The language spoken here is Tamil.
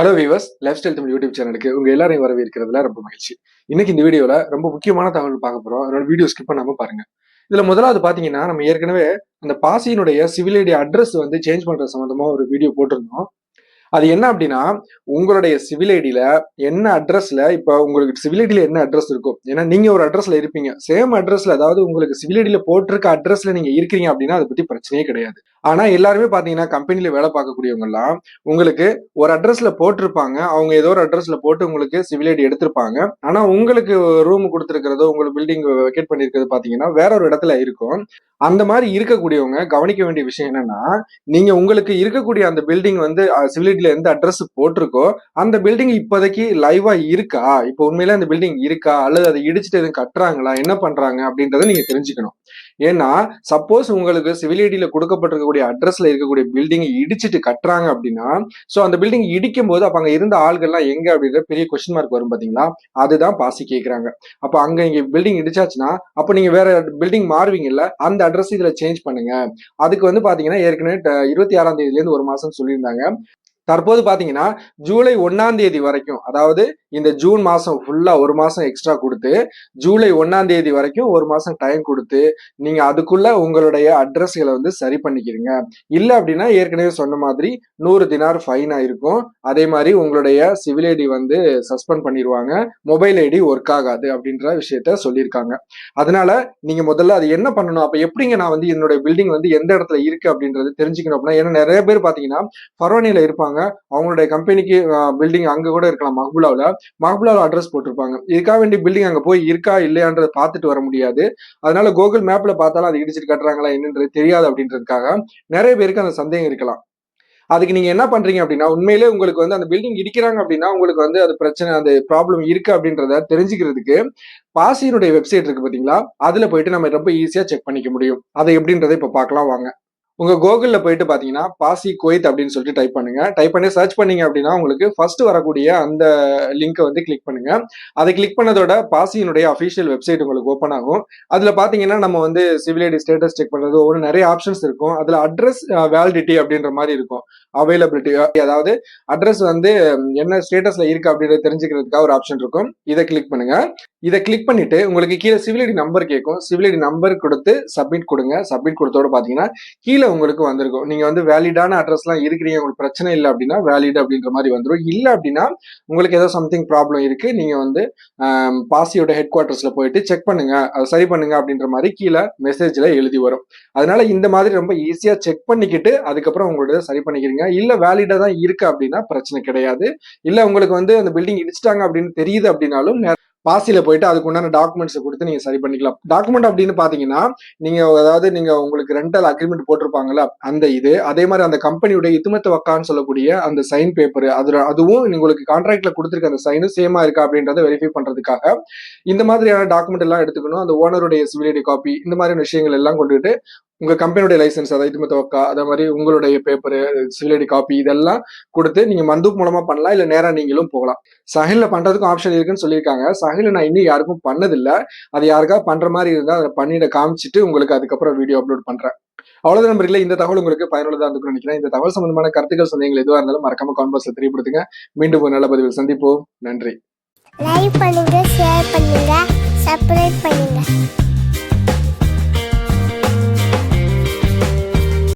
Hello viewers lifestyle Tamil YouTube சேனலுக்கு உங்க எல்லாரையும் வரவேற்கிறதுல ரொம்ப மகிழ்ச்சி. இன்னைக்கு இந்த வீடியோல ரொம்ப முக்கியமான தகவல் பார்க்க போறோம். அதனால வீடியோ ஸ்கிப் பண்ணாம பாருங்க. இதுல முதலாவது பாத்தீங்கன்னா நம்ம ஏற்கனவே அந்த பாசியினுடைய சிவில் ஐடி அட்ரஸ் வந்து சேஞ்ச் பண்ற சம்பந்தமா ஒரு வீடியோ போட்டிருந்தோம். அது என்ன அப்படின்னா உங்களுடைய சிவில் ஐடியில என்ன அட்ரஸ்ல இப்ப உங்களுக்கு சிவில் ஐடியில என்ன அட்ரஸ் இருக்கும் ஏன்னா நீங்க ஒரு அட்ரஸ்ல இருப்பீங்க. சேம் அட்ரஸ்ல அதாவது உங்களுக்கு சிவில் ஐடியில போட்டிருக்க அட்ரஸ்ல நீங்க இருக்கிறீங்க அப்படின்னா அதை பத்தி பிரச்சனையே கிடையாது. ஆனா எல்லாருமே பாத்தீங்கன்னா கம்பெனில வேலை பார்க்கக்கூடியவங்க எல்லாம் உங்களுக்கு ஒரு அட்ரஸ்ல போட்டிருப்பாங்க. அவங்க ஏதோ ஒரு அட்ரஸ்ல போட்டு உங்களுக்கு சிவில் ஐடி எடுத்திருப்பாங்க. ஆனா உங்களுக்கு ரூம் கொடுத்துருக்கிறதோ உங்களுக்கு பில்டிங் வெக்கேட் பண்ணிருக்கிறது பாத்தீங்கன்னா வேற ஒரு இடத்துல இருக்கும். அந்த மாதிரி இருக்கக்கூடியவங்க கவனிக்க வேண்டிய விஷயம் என்னன்னா நீங்க உங்களுக்கு இருக்கக்கூடிய அந்த பில்டிங் வந்து சிவிலிட்டில எந்த அட்ரஸ் போட்டிருக்கோ அந்த பில்டிங் இப்போதைக்கு லைவா இருக்கா? இப்போ உண்மையில அந்த பில்டிங் இருக்கா? அல்லது அதை இடிச்சுட்டு எதுவும் கட்டுறாங்களா? என்ன பண்றாங்க? அப்படின்றத நீங்க தெரிஞ்சுக்கணும். ஏன்னா சப்போஸ் உங்களுக்கு சிவிலிட்டியில கொடுக்கப்பட்டிருக்கக்கூடிய அட்ரஸ்ல இருக்கக்கூடிய பில்டிங் இடிச்சிட்டு கட்டுறாங்க அப்படின்னா ஸோ அந்த பில்டிங் இடிக்கும் போது அப்ப அங்க இருந்த ஆள்கள்லாம் எங்க அப்படின்ற பெரிய கொஸ்டின் மார்க் வரும் பாத்தீங்களா? அதுதான் பாசி கேட்குறாங்க அப்ப அங்க இங்க பில்டிங் இடிச்சாச்சுன்னா அப்ப நீங்க வேற பில்டிங் மாறுவீங்கல்ல அந்த அட்ரஸ் இதுல சேஞ்ச் பண்ணுங்க. அதுக்கு வந்து பாத்தீங்கன்னா ஏற்கனவே இருபத்தி ஆறாம் தேதியிலேருந்து ஒரு மாசம் சொல்லியிருந்தாங்க. தற்போது பாத்தீங்கன்னா ஜூலை ஒன்னாம் தேதி வரைக்கும் அதாவது இந்த ஜூன் மாசம் ஃபுல்லா ஒரு மாசம் எக்ஸ்ட்ரா கொடுத்து ஜூலை ஒன்னாம் தேதி வரைக்கும் ஒரு மாசம் டைம் கொடுத்து நீங்க அதுக்குள்ள உங்களுடைய அட்ரஸ்களை வந்து சரி பண்ணிக்கிறீங்க இல்ல அப்படின்னா ஏற்கனவே சொன்ன மாதிரி நூறு தினார் ஃபைன் இருக்கும். அதே மாதிரி உங்களுடைய சிவில் ஐடி வந்து சஸ்பெண்ட் பண்ணிடுவாங்க மொபைல் ஐடி ஒர்க் ஆகாது அப்படின்ற விஷயத்த சொல்லியிருக்காங்க அதனால நீங்க முதல்ல அது என்ன பண்ணணும்? அப்ப எப்படிங்க நான் வந்து என்னுடைய பில்டிங் வந்து எந்த இடத்துல இருக்கு அப்படின்றது தெரிஞ்சுக்கணும் அப்படின்னா ஏன்னா நிறைய பேர் பாத்தீங்கன்னா பரவானில இருப்பாங்க. அவங்களுடைய கம்பெனிக்கு பில்டிங் அங்க கூட இருக்கலாம் மஹபுலாவில். மஹபுலாவில் அட்ரஸ் போட்டிருப்பாங்க. இதுக்காக வேண்டிய பில்டிங் அங்க போய் இருக்கா இல்லையான்றதை பார்த்துட்டு வர முடியாது. அதனால கூகுள் மேப்ல பார்த்தாலும் அது இடிச்சிட்டு கட்டுறாங்களா என்னன்றது தெரியாது அப்படின்றதுக்காக நிறைய பேருக்கு அந்த சந்தேகம் இருக்கலாம். அதுக்கு நீங்க என்ன பண்றீங்க அப்படின்னா உண்மையிலே உங்களுக்கு வந்து அந்த பில்டிங் இடிக்கிறாங்க அப்படின்னா உங்களுக்கு வந்து அது பிரச்சனை அந்த ப்ராப்ளம் இருக்கு அப்படின்றத தெரிஞ்சுக்கிறதுக்கு பாசியினுடைய வெப்சைட் இருக்கு பாத்தீங்களா? அதுல போயிட்டு நம்ம ரொம்ப ஈஸியா செக் பண்ணிக்க முடியும். அதை எப்படின்றத இப்ப பார்க்கலாம் வாங்க. உங்க கூகுள்ல போயிட்டு பாத்தீங்கன்னா பாசி குவைத் அப்படின்னு சொல்லிட்டு டைப் பண்ணுங்க. டைப் பண்ணி சர்ச் பண்ணீங்க அப்படின்னா உங்களுக்கு ஃபர்ஸ்ட் வரக்கூடிய அந்த லிங்கை வந்து கிளிக் பண்ணுங்க. அதை கிளிக் பண்ணதோட பாசியினுடைய அஃபிஷியல் வெப்சைட் உங்களுக்கு ஓப்பன் ஆகும். அதுல பாத்தீங்கன்னா நம்ம வந்து சிவில் ஐடி ஸ்டேட்டஸ் செக் பண்றது ஒரு நிறைய ஆப்ஷன்ஸ் இருக்கும். அதுல அட்ரஸ் வேலிடிட்டி அப்படின்ற மாதிரி இருக்கும். அவைலபிலிட்டி அதாவது அட்ரஸ் வந்து என்ன ஸ்டேட்டஸ்ல இருக்கு அப்படின்றத தெரிஞ்சுக்கிறதுக்காக ஒரு ஆப்ஷன் இருக்கும். இதை கிளிக் பண்ணுங்க. இதை கிளிக் பண்ணிட்டு உங்களுக்கு கீழே சிவில் ஐடி நம்பர் கேட்கும் சிவில் ஐடி நம்பர் கொடுத்து சப்மிட் கொடுங்க. சப்மிட் கொடுத்தோட பாத்தீங்கன்னா கீழே உங்களுக்கு வந்திருக்கும். நீங்க வந்து வேலிடான அட்ரஸ்லாம் இருக்கிறீங்க உங்களுக்கு பிரச்சனை இல்லை அப்படின்னா வேலிட் அப்படின்ற மாதிரி வந்துடும் இல்லை அப்படின்னா உங்களுக்கு ஏதோ சம்திங் ப்ராப்ளம் இருக்கு நீங்க வந்து பாசியோட ஹெட் குவார்ட்டர்ஸ்ல போயிட்டு செக் பண்ணுங்க. அதை சரி பண்ணுங்க அப்படின்ற மாதிரி கீழே மெசேஜ்ல எழுதி வரும். அதனால இந்த மாதிரி ரொம்ப ஈஸியா செக் பண்ணிக்கிட்டு அதுக்கப்புறம் உங்களோட சரி பண்ணிக்கிறீங்க. இல்ல வேலிடா தான் இருக்கு அப்படின்னா பிரச்சனை கிடையாது. இல்ல உங்களுக்கு வந்து அந்த பில்டிங் இடிச்சிட்டாங்க அப்படின்னு தெரியுது அப்படின்னாலும் பாசியில் போயிட்டு அதுக்கு உண்டான டாக்குமெண்ட்ஸ் கொடுத்து நீங்க சரி பண்ணிக்கலாம். டாக்குமெண்ட் அப்படின்னு பாத்தீங்கன்னா நீங்க அதாவது நீங்க உங்களுக்கு ரெண்டல் அக்ரிமெண்ட் போட்டிருப்பாங்களா அந்த இது அதே மாதிரி அந்த கம்பெனியுடைய இத்துமத்த வக்கான்னு சொல்லக்கூடிய அந்த சைன் பேப்பர் அது அதுவும் உங்களுக்கு கான்ட்ராக்டில் கொடுத்துருக்க அந்த சைனும் சேமா இருக்கா அப்படின்றத வெரிஃபை பண்றதுக்காக இந்த மாதிரியான டாக்குமெண்ட் எல்லாம் எடுத்துக்கணும். அந்த ஓனருடைய சிவிலிட்டி காப்பி இந்த மாதிரியான விஷயங்கள் எல்லாம் கொண்டுட்டு உங்க கம்பெனியுடைய லைசன்ஸ் அதாவது இத்துமத்த வக்கா அதே மாதிரி உங்களுடைய பேப்பர் சிவிலிட்டி காப்பி இதெல்லாம் கொடுத்து நீங்க மந்தூப் மூலமா பண்ணலாம் இல்ல நேரா நீங்களும் போகலாம். சஹில்ல பண்றதுக்கும் ஆப்ஷன் இருக்குன்னு சொல்லியிருக்காங்க. சஹில நான் இன்னும் யாருக்கும் பண்ணதில்லை. அது யாருக்கா பண்ற மாதிரி இருந்தா அதை பண்ணிட காமிச்சிட்டு உங்களுக்கு அதுக்கப்புறம் வீடியோ அப்லோட் பண்றேன். அவ்வளவு நம்பர்களே இந்த தகவல் உங்களுக்கு பயனுள்ளதா இருக்கும்னு நினைக்கிறேன். இந்த தகவல் சம்பந்தமான கருத்துக்கள் சந்தேகங்கள் எதுவாக இருந்தாலும் மறக்காம கான்வர்ஸ்ல தெரியப்படுத்துங்க. மீண்டும் ஒரு நல்ல பதிவில் சந்திப்போம். நன்றி. லைக் பண்ணுங்க ஷேர் பண்ணுங்க சப்ஸ்கிரைப் பண்ணுங்க.